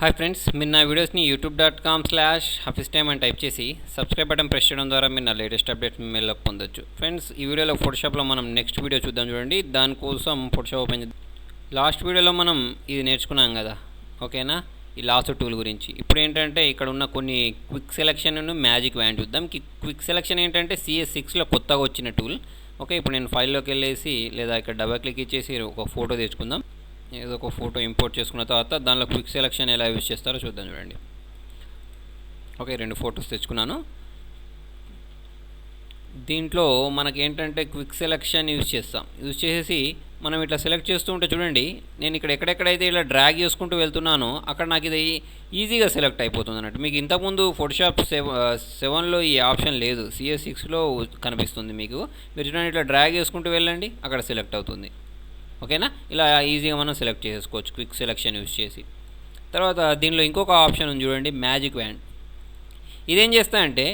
Hi friends మీరు నా వీడియోస్ని YouTube dot com slash Hafees time అని టైప్ చేసి సబ్స్క్రైబ్ బటన్ ప్రెస్ చేయడం ద్వారా మీరు నా లేటెస్ట్ అప్డేట్ మీలో పొందొచ్చు. ఫ్రెండ్స్ ఈ వీడియోలో ఫోటోషాప్లో మనం నెక్స్ట్ వీడియో చూద్దాం చూడండి. దానికోసం ఫోటోషాప్ ఓపెన్ చేద్దాం. లాస్ట్ వీడియోలో మనం ఇది నేర్చుకున్నాం కదా ఓకేనా? ఈ లాస్ట్ టూల్ గురించి. ఇప్పుడు ఏంటంటే ఇక్కడ ఉన్న కొన్ని క్విక్ సెలెక్షన్ మ్యాజిక్ వ్యాన్ చూద్దాం. కి- క్విక్ సెలెక్షన్ ఏంటంటే సిఎస్ సిక్స్లో కొత్తగా వచ్చిన టూల్ ఓకే ఇప్పుడు నేను ఫైల్లోకి వెళ్ళేసి లేదా ఇక్కడ డబల్ క్లిక్ ఇచ్చేసి ఒక ఫోటో తెచ్చుకుందాం. ఏదో ఒక ఫోటో ఇంపోర్ట్ చేసుకున్న తర్వాత దానిలో క్విక్ సెలెక్షన్ ఎలా యూజ్ చేస్తారో చూద్దాం చూడండి. ఓకే రెండు ఫొటోస్ తెచ్చుకున్నాను. దీంట్లో మనకి ఏంటంటే క్విక్ సెలెక్షన్ యూజ్ చేస్తాం. యూజ్ చేసేసి మనం ఇట్లా సెలెక్ట్ చేస్తూ ఉంటే చూడండి నేను ఇక్కడ ఎక్కడెక్కడైతే ఇలా డ్రాగ్ చేసుకుంటూ వెళ్తున్నానో అక్కడ నాకు ఇది ఈజీగా సెలెక్ట్ అయిపోతుంది అన్నట్టు. మీకు ఇంతకుముందు ఫోటోషాప్ సెవెన్ సెవెన్లో ఈ ఆప్షన్ లేదు. సిఎస్ సిక్స్లో కనిపిస్తుంది మీకు. మీరు చూడండి ఇట్లా డ్రాగ్ చేసుకుంటూ వెళ్ళండి అక్కడ సెలెక్ట్ అవుతుంది. ఓకేనా? ఇలా ఈజీగా మనం సెలెక్ట్ చేసుకోవచ్చు క్విక్ సెలెక్షన్ యూజ్ చేసి. తర్వాత దీనిలో ఇంకొక ఆప్షన్ ఉంది చూడండి మ్యాజిక్ వ్యాండ్ ఇదేం చేస్తా అంటే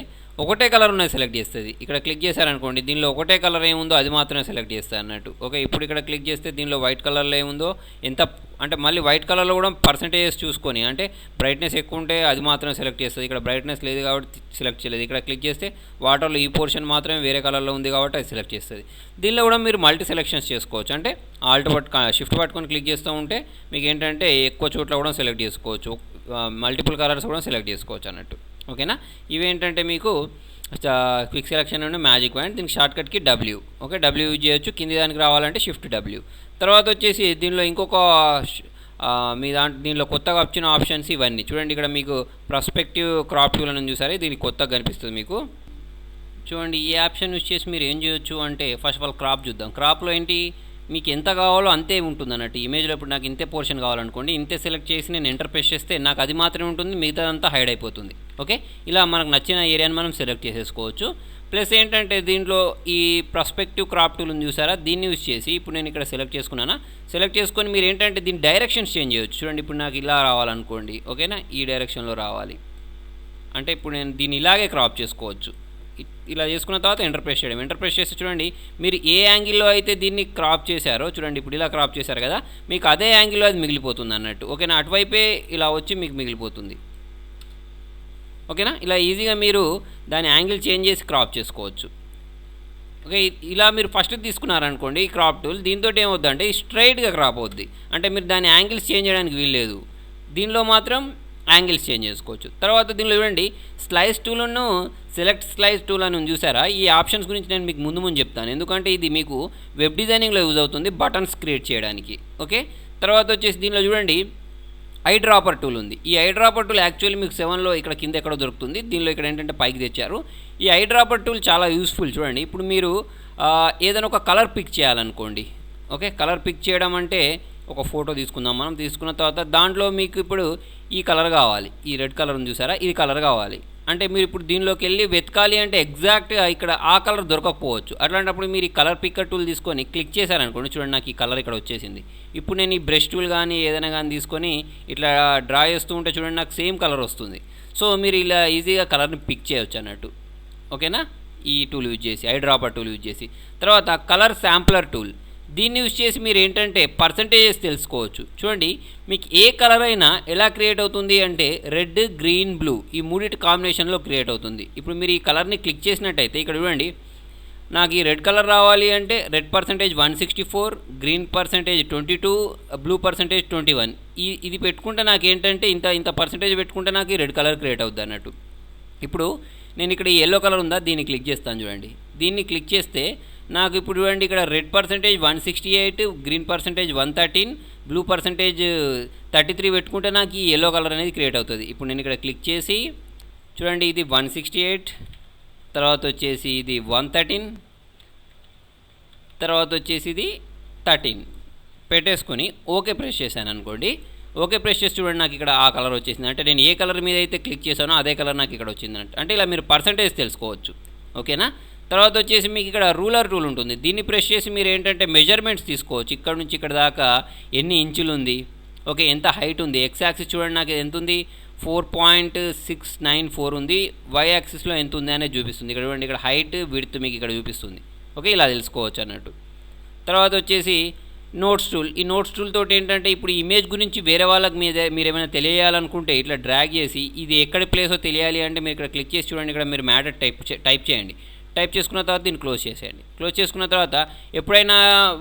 ఒకటే కలర్ ఉన్నది సెలెక్ట్ చేస్తుంది. ఇక్కడ క్లిక్ చేశారనుకోండి దీనిలో ఒకటే కలర్ ఏముందో అది మాత్రమే సెలెక్ట్ చేస్తా అన్నట్టు. ఓకే ఇప్పుడు ఇక్కడ క్లిక్ చేస్తే దీనిలో వైట్ కలర్లో ఏముందో ఎంత అంటే మళ్ళీ వైట్ కలర్లో కూడా పర్సంటేజెస్ చూసుకొని అంటే బ్రైట్నెస్ ఎక్కువ ఉంటే అది మాత్రం సెలెక్ట్ చేస్తుంది. ఇక్కడ బ్రైట్నెస్ లేదు కాబట్టి సెలెక్ట్ చేయలేదు. ఇక్కడ క్లిక్ చేస్తే వాటర్లో ఈ పోర్షన్ మాత్రమే వేరే కలర్లో ఉంది కాబట్టి అది సెలెక్ట్ చేస్తుంది. దీనిలో కూడా మీరు మల్టీ సెలెక్షన్స్ చేసుకోవచ్చు. అంటే ఆల్ట్ పట్ షిఫ్ట్ పట్టుకొని క్లిక్ చేస్తూ ఉంటే మీకు ఏంటంటే ఎక్కువ చోట్ల కూడా సెలెక్ట్ చేసుకోవచ్చు. మల్టిపుల్ కలర్స్ కూడా సెలెక్ట్ చేసుకోవచ్చు అన్నట్టు. ఓకేనా? ఇవేంటంటే మీకు క్విక్ సెలెక్షన్ నుండి మ్యాజిక్ పాయింట్ దీనికి షార్ట్కట్కి డబ్ల్యూ ఓకే? డబ్ల్యూ యూజ్ చేయొచ్చు. కింది దానికి రావాలంటే షిఫ్ట్ డబ్ల్యూ తర్వాత వచ్చేసి దీనిలో ఇంకొక మీ దాంట్లో దీనిలో కొత్తగా వచ్చిన ఆప్షన్స్ ఇవన్నీ. చూడండి ఇక్కడ మీకు ప్రాస్పెక్టివ్ క్రాప్ టూల్ అని దీనికి కొత్తగా కనిపిస్తుంది మీకు. చూడండి ఈ ఆప్షన్ యూస్ చేసి మీరు ఏం చేయొచ్చు అంటే ఫస్ట్ ఆఫ్ ఆల్ క్రాప్ చూద్దాం. క్రాప్లో ఏంటి? మీకు ఎంత కావాలో అంతే ఉంటుంది అన్నట్టు. ఇమేజ్లో ఇప్పుడు నాకు ఇంతే పోర్షన్ కావాలనుకోండి ఇంతే సెలెక్ట్ చేసి నేను ఎంటర్ ప్రెస్ చేస్తే నాకు అది మాత్రమే ఉంటుంది మిగతాదంతా హైడ్ అయిపోతుంది. ఓకే? ఇలా మనకు నచ్చిన ఏరియాని మనం సెలెక్ట్ చేసేసుకోవచ్చు. ప్లస్ ఏంటంటే దీంట్లో ఈ ప్రస్పెక్టివ్ క్రాప్ టూల్ ఉంది చూసారా? దీన్ని యూజ్ చేసి ఇప్పుడు నేను ఇక్కడ సెలెక్ట్ చేసుకున్నానా? సెలెక్ట్ చేసుకొని మీరు ఏంటంటే దీని డైరెక్షన్స్ చేంజ్ చేయొచ్చు. చూడండి ఇప్పుడు నాకు ఇలా రావాలనుకోండి ఓకేనా? ఈ డైరెక్షన్లో రావాలి. అంటే ఇప్పుడు నేను దీన్ని ఇలాగే క్రాప్ చేసుకోవచ్చు. ఇ- ఇలా చేసుకున్న తర్వాత ఎంటర్ప్రెస్ చేయడం. ఇంటర్ప్రెస్ చేస్తే చూడండి మీరు ఏ యాంగిల్లో అయితే దీన్ని క్రాప్ చేశారో చూడండి ఇప్పుడు ఇలా క్రాప్ చేశారు కదా మీకు అదే యాంగిల్లో అది మిగిలిపోతుంది అన్నట్టు. ఓకేనా? అటువైపే ఇలా వచ్చి మీకు మిగిలిపోతుంది. ఓకేనా? ఇలా ఈజీగా మీరు దాని యాంగిల్ చేంజ్ చేసి క్రాప్ చేసుకోవచ్చు. ఓకే ఇలా మీరు ఫస్ట్ తీసుకున్నారనుకోండి ఈ క్రాప్ టూల్. దీంతో ఏమవుద్దంటే స్ట్రైట్గా క్రాప్ అవుద్ది. అంటే మీరు దాని యాంగిల్స్ చేంజ్ చేయడానికి వీల్లేదు. దీనిలో మాత్రం యాంగిల్స్ చేంజ్ చేసుకోవచ్చు. తర్వాత దీనిలో చూడండి స్లైస్ టూలను సెలెక్ట్ స్లైస్ టూల్ అని చూసారా? ఈ ఆప్షన్స్ గురించి నేను మీకు ముందు ముందు చెప్తాను. ఎందుకంటే ఇది మీకు వెబ్ డిజైనింగ్లో యూజ్ అవుతుంది బటన్స్ క్రియేట్ చేయడానికి. ఓకే? తర్వాత వచ్చేసి దీనిలో చూడండి ఐ డ్రాపర్ టూల్ ఉంది. ఈ ఐ డ్రాపర్ టూల్ యాక్చువల్లీ మీకు సెవెన్లో ఇక్కడ కింద ఎక్కడో దొరుకుతుంది. దీనిలో ఇక్కడ ఏంటంటే పైకి తెచ్చారు. ఈ ఐ డ్రాపర్ టూల్ చాలా యూస్ఫుల్ చూడండి. ఇప్పుడు మీరు ఏదైనా ఒక కలర్ పిక్ చేయాలనుకోండి. ఓకే? కలర్ పిక్ చేయడం అంటే ఒక ఫోటో తీసుకుందాం మనం. తీసుకున్న తర్వాత దాంట్లో మీకు ఇప్పుడు ఈ కలర్ కావాలి. ఈ రెడ్ కలర్ ఉంది చూసారా? ఇది కలర్ కావాలి. అంటే మీరు ఇప్పుడు దీనిలోకి వెళ్ళి వెతకాలి అంటే ఎగ్జాక్ట్గా ఇక్కడ ఆ కలర్ దొరకకపోవచ్చు. అట్లాంటప్పుడు మీరు ఈ కలర్ పిక్కర్ టూల్ తీసుకొని క్లిక్ చేశారనుకోండి చూడండి నాకు ఈ కలర్ ఇక్కడ వచ్చేసింది. ఇప్పుడు నేను ఈ బ్రష్ టూల్ కానీ ఏదైనా కానీ తీసుకొని ఇట్లా డ్రా చేస్తూ ఉంటే చూడండి నాకు సేమ్ కలర్ వస్తుంది. సో మీరు ఇలా ఈజీగా కలర్ని పిక్ చేయొచ్చు అన్నట్టు. ఓకేనా? ఈ టూల్ యూజ్ చేసి ఐ డ్రాపర్ టూల్ యూజ్ చేసి. తర్వాత కలర్ శాంప్లర్ టూల్ దీన్ని యూజ్ చేసి మీరు ఏంటంటే పర్సంటేజెస్ తెలుసుకోవచ్చు. చూడండి మీకు ఏ కలర్ అయినా ఎలా క్రియేట్ అవుతుంది అంటే రెడ్ గ్రీన్ బ్లూ ఈ మూడింటి కాంబినేషన్లో క్రియేట్ అవుతుంది. ఇప్పుడు మీరు ఈ కలర్ని క్లిక్ చేసినట్టయితే ఇక్కడ చూడండి నాకు ఈ రెడ్ కలర్ రావాలి అంటే red percentage one sixty four green percentage twenty two blue percentage twenty one. ఈ ఇది పెట్టుకుంటే నాకు ఏంటంటే ఇంత ఇంత పర్సంటేజ్ పెట్టుకుంటే నాకు ఈ రెడ్ కలర్ క్రియేట్ అవుద్ది అన్నట్టు. ఇప్పుడు నేను ఇక్కడ ఈ ఎల్లో కలర్ ఉందా? దీన్ని క్లిక్ చేస్తాను చూడండి. దీన్ని క్లిక్ చేస్తే నాకు ఇప్పుడు చూడండి ఇక్కడ red percentage one sixty eight green percentage one thirteen blue percentage thirty three పెట్టుకుంటే నాకు ఈ ఎల్లో కలర్ అనేది క్రియేట్ అవుతుంది. ఇప్పుడు నేను ఇక్కడ క్లిక్ చేసి చూడండి ఇది వన్ సిక్స్టీ ఎయిట్ తర్వాత వచ్చేసి ఇది వన్ థర్టీన్ తర్వాత వచ్చేసి ఇది థర్టీన్ పెట్టేసుకొని ఓకే ప్రెస్ చేశాను అనుకోండి. ఓకే ప్రెస్ చేసి చూడండి నాకు ఇక్కడ ఆ కలర్ వచ్చేసింది. అంటే నేను ఏ కలర్ మీద అయితే క్లిక్ చేశానో అదే కలర్ నాకు ఇక్కడ వచ్చింది అంటే అంటే ఇలా మీరు పర్సంటేజ్ తెలుసుకోవచ్చు. ఓకేనా తర్వాత వచ్చేసి మీకు ఇక్కడ రూలర్ టూల్ ఉంటుంది. దీన్ని ప్రెస్ చేసి మీరు ఏంటంటే మెజర్మెంట్స్ తీసుకోవచ్చు. ఇక్కడ నుంచి ఇక్కడ దాకా ఎన్ని ఇంచులు ఉంది? ఓకే ఎంత హైట్ ఉంది? ఎక్స్ యాక్సిస్ చూడండి నాకు ఎంత ఉంది? Four point six nine four ఉంది. వై యాక్సిస్లో ఎంత ఉంది అనేది చూపిస్తుంది. ఇక్కడ చూడండి ఇక్కడ హైట్ విడ్త్ మీకు ఇక్కడ చూపిస్తుంది. ఓకే ఇలా తెలుసుకోవచ్చు అన్నట్టు. తర్వాత వచ్చేసి నోట్స్ టూల్ ఈ నోట్స్ టూల్ తోటి ఏంటంటే ఇప్పుడు ఇమేజ్ గురించి వేరే వాళ్ళకి మీద మీరు ఏమైనా తెలియాలనుకుంటే ఇట్లా డ్రాగ్ చేసి ఇది ఎక్కడ ప్లేసో తెలియాలి అంటే మీరు ఇక్కడ క్లిక్ చేసి చూడండి. ఇక్కడ మీరు మ్యాటర్ టైప్ టైప్ చేయండి. టైప్ చేసుకున్న తర్వాత దీన్ని క్లోజ్ చేసేయండి. క్లోజ్ చేసుకున్న తర్వాత ఎప్పుడైనా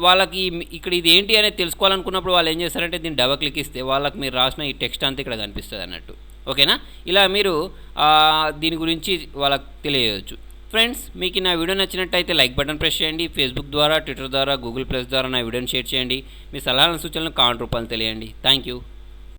వాళ్ళకి ఇక్కడ ఇది ఏంటి అనేది తెలుసుకోవాలనుకున్నప్పుడు వాళ్ళు ఏం చేస్తారంటే దీన్ని డబల్ క్లిక్ ఇస్తే వాళ్ళకి మీరు రాసిన ఈ టెక్స్ట్ అంతా ఇక్కడ కనిపిస్తుంది అన్నట్టు. ఓకేనా? ఇలా మీరు దీని గురించి వాళ్ళకి తెలియజేయచ్చు. ఫ్రెండ్స్ మీకు నా వీడియో నచ్చినట్టయితే లైక్ బటన్ ప్రెస్ చేయండి. ఫేస్బుక్ ద్వారా ట్విట్టర్ ద్వారా గూగుల్ ప్లస్ ద్వారా నా వీడియోని షేర్ చేయండి. మీ సలహాలను సూచనలు కామెంట్ రూపాయలు తెలియండి. Thank you